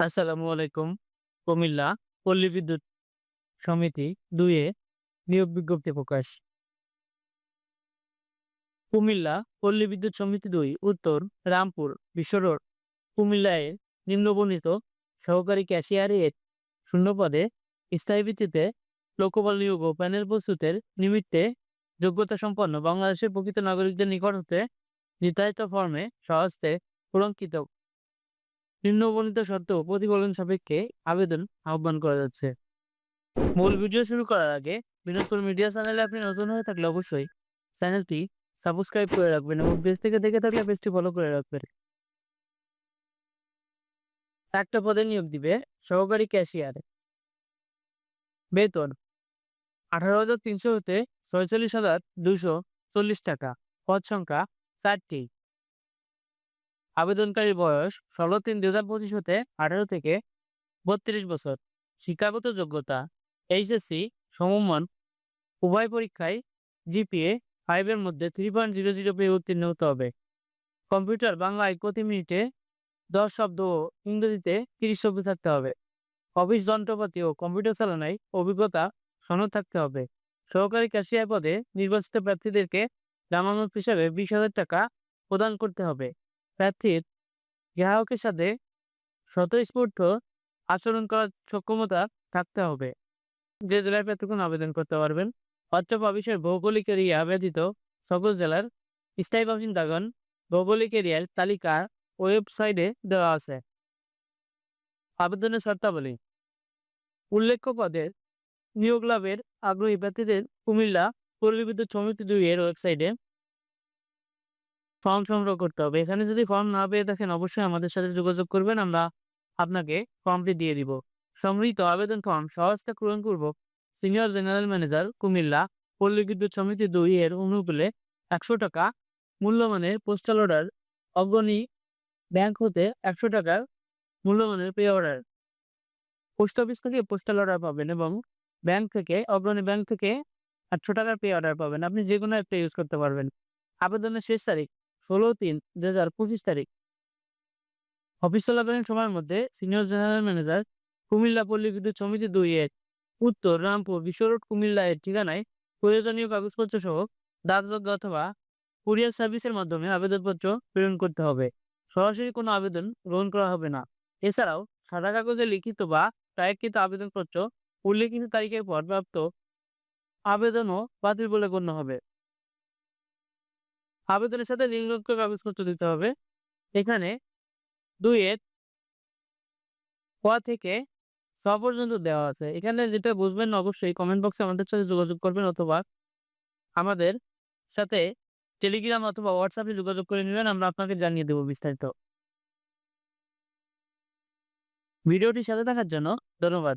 আসসালামু আলাইকুম। কুমিল্লা পল্লী বিদ্যুৎ সমিতি দুইয়ে নিয়োগ বিজ্ঞপ্তি প্রকাশ। কুমিল্লা পল্লী বিদ্যুৎ সমিতি দুই, উত্তর রামপুর বিশ্ব রোড কুমিল্লায় নিম্নবর্ণিত সহকারী ক্যাশিয়ার এর শূন্য পদে স্থায়ী ভিত্তিতে লোকবল নিয়োগ ও প্যানেল প্রস্তুতের নিমিত্তে যোগ্যতা সম্পন্ন বাংলাদেশের প্রকৃত নাগরিকদের নিকট হতে নির্ধারিত ফর্মে সহস্তে পূরণকৃত নিম্নবর্ণিত সত্ত্বেও প্রতিফলন সাপেক্ষে আবেদন আহ্বান করা যাচ্ছে। মূল ভিডিও শুরু করার আগে বিনোদপুর মিডিয়া চ্যানেলে আপনি নতুন হয়ে থাকলে অবশ্যই চ্যানেলটি সাবস্ক্রাইব করে রাখবেন এবং পেজ থেকে দেখে থাকলে পেজটি ফলো করে রাখবেন। একটা পদে নিয়োগ দিবে সহকারী ক্যাশিয়ার। বেতন আঠারো হাজার তিনশো হতে ছয়চল্লিশ হাজার দুইশো চল্লিশ টাকা। পদ সংখ্যা চারটি। আবেদনকারীর বয়স ষোলো তিন দুই হাজার হতে আঠারো থেকে বত্রিশ বছর। শিক্ষাগত যোগ্যতা এইচএসসি সমমান, উভয় পরীক্ষায় জিপিএ ফাইভের মধ্যে থ্রি পয়েন্ট জিরো জিরো পেয়ে উত্তীর্ণ হতে হবে। কম্পিউটার বাংলায় প্রতি মিনিটে দশ শব্দ ও ইংরেজিতে তিরিশ শব্দ থাকতে হবে। অফিস যন্ত্রপাতি ও কম্পিউটার চালানোয় অভিজ্ঞতা সনদ থাকতে হবে। সহকারী ক্যাশিয়ার পদে নির্বাচিত প্রার্থীদেরকে জামানত হিসাবে বিশ হাজার টাকা প্রদান করতে হবে। প্রার্থীর গ্রাহকের সাথে স্বতঃস্ফূর্ত আচরণ করার সক্ষমতা থাকতে হবে। যে জেলার প্রার্থীগণ আবেদন করতে পারবেন অত্র প্রবিশের ভৌগোলিক এরিয়া ব্যতীত সকল জেলার স্থায়ী বাসিন্দাগণ ভৌগোলিক এরিয়ার তালিকা ওয়েবসাইটে দেওয়া আছে। আবেদনের শর্তাবলী। উল্লেখ্য পদের নিয়োগ লাভের আগ্রহী প্রার্থীদের কুমিল্লা বিদ্যুৎ সমিতি দুই এর ওয়েবসাইটে ফর্ম সংগ্রহ করতে হবে। এখানে যদি ফর্ম না পেয়ে থাকেন, অবশ্যই আমাদের সাথে যোগাযোগ করবেন। আমরা আপনাকে ফর্মটি দিয়ে দিব। সংগৃহীত আবেদন ফর্ম সহজটা পূরণপূর্বক সিনিয়র জেনারেল ম্যানেজার কুমিল্লা পল্লী বিদ্যুৎ সমিতি দুই এর অনুকূলে একশো টাকা মূল্যমানের পোস্টাল অর্ডার, অগ্রণী ব্যাংক হতে একশো টাকার মূল্যমানের পে অর্ডার। পোস্ট অফিস থেকে পোস্টাল অর্ডার পাবেন এবং ব্যাংক থেকে, অগ্রণী ব্যাংক থেকে একশো টাকার পে অর্ডার পাবেন। আপনি যে কোনো একটা ইউজ করতে পারবেন। আবেদনের শেষ তারিখ ষোলো তিন দু হাজার পঁচিশ তারিখ। অফিস চলাকালীন সময়ের মধ্যে সিনিয়র জেনারেল ম্যানেজার কুমিল্লা পল্লী বিদ্যুৎ সমিতি দুই এক উত্তর রামপুর বিশ্ব রোড কুমিল্লা এর ঠিকানায় প্রয়োজনীয় কাগজপত্র সহ ডাকযোগ্য অথবা কুরিয়ার সার্ভিসের মাধ্যমে আবেদনপত্র প্রেরণ করতে হবে। সরাসরি কোনো আবেদন গ্রহণ করা হবে না। এছাড়াও সাদা কাগজে লিখিত বা টাইপকৃত আবেদনপত্র উল্লেখিত তারিখের পর প্রাপ্ত আবেদনও বাতিল বলে গণ্য হবে। আবেদনের সাথে নিম্নোক্ত কাগজপত্র দিতে হবে। এখানে দুইয়ের ক থেকে ছ পর্যন্ত দেওয়া আছে। এখানে যেটা বুঝবেন অবশ্যই কমেন্ট বক্সে আমাদের সাথে যোগাযোগ করবেন অথবা আমাদের সাথে টেলিগ্রাম অথবা হোয়াটসঅ্যাপে যোগাযোগ করে নেবেন, আমরা আপনাকে জানিয়ে দেবো বিস্তারিত। ভিডিওটির সাথে থাকার জন্য ধন্যবাদ।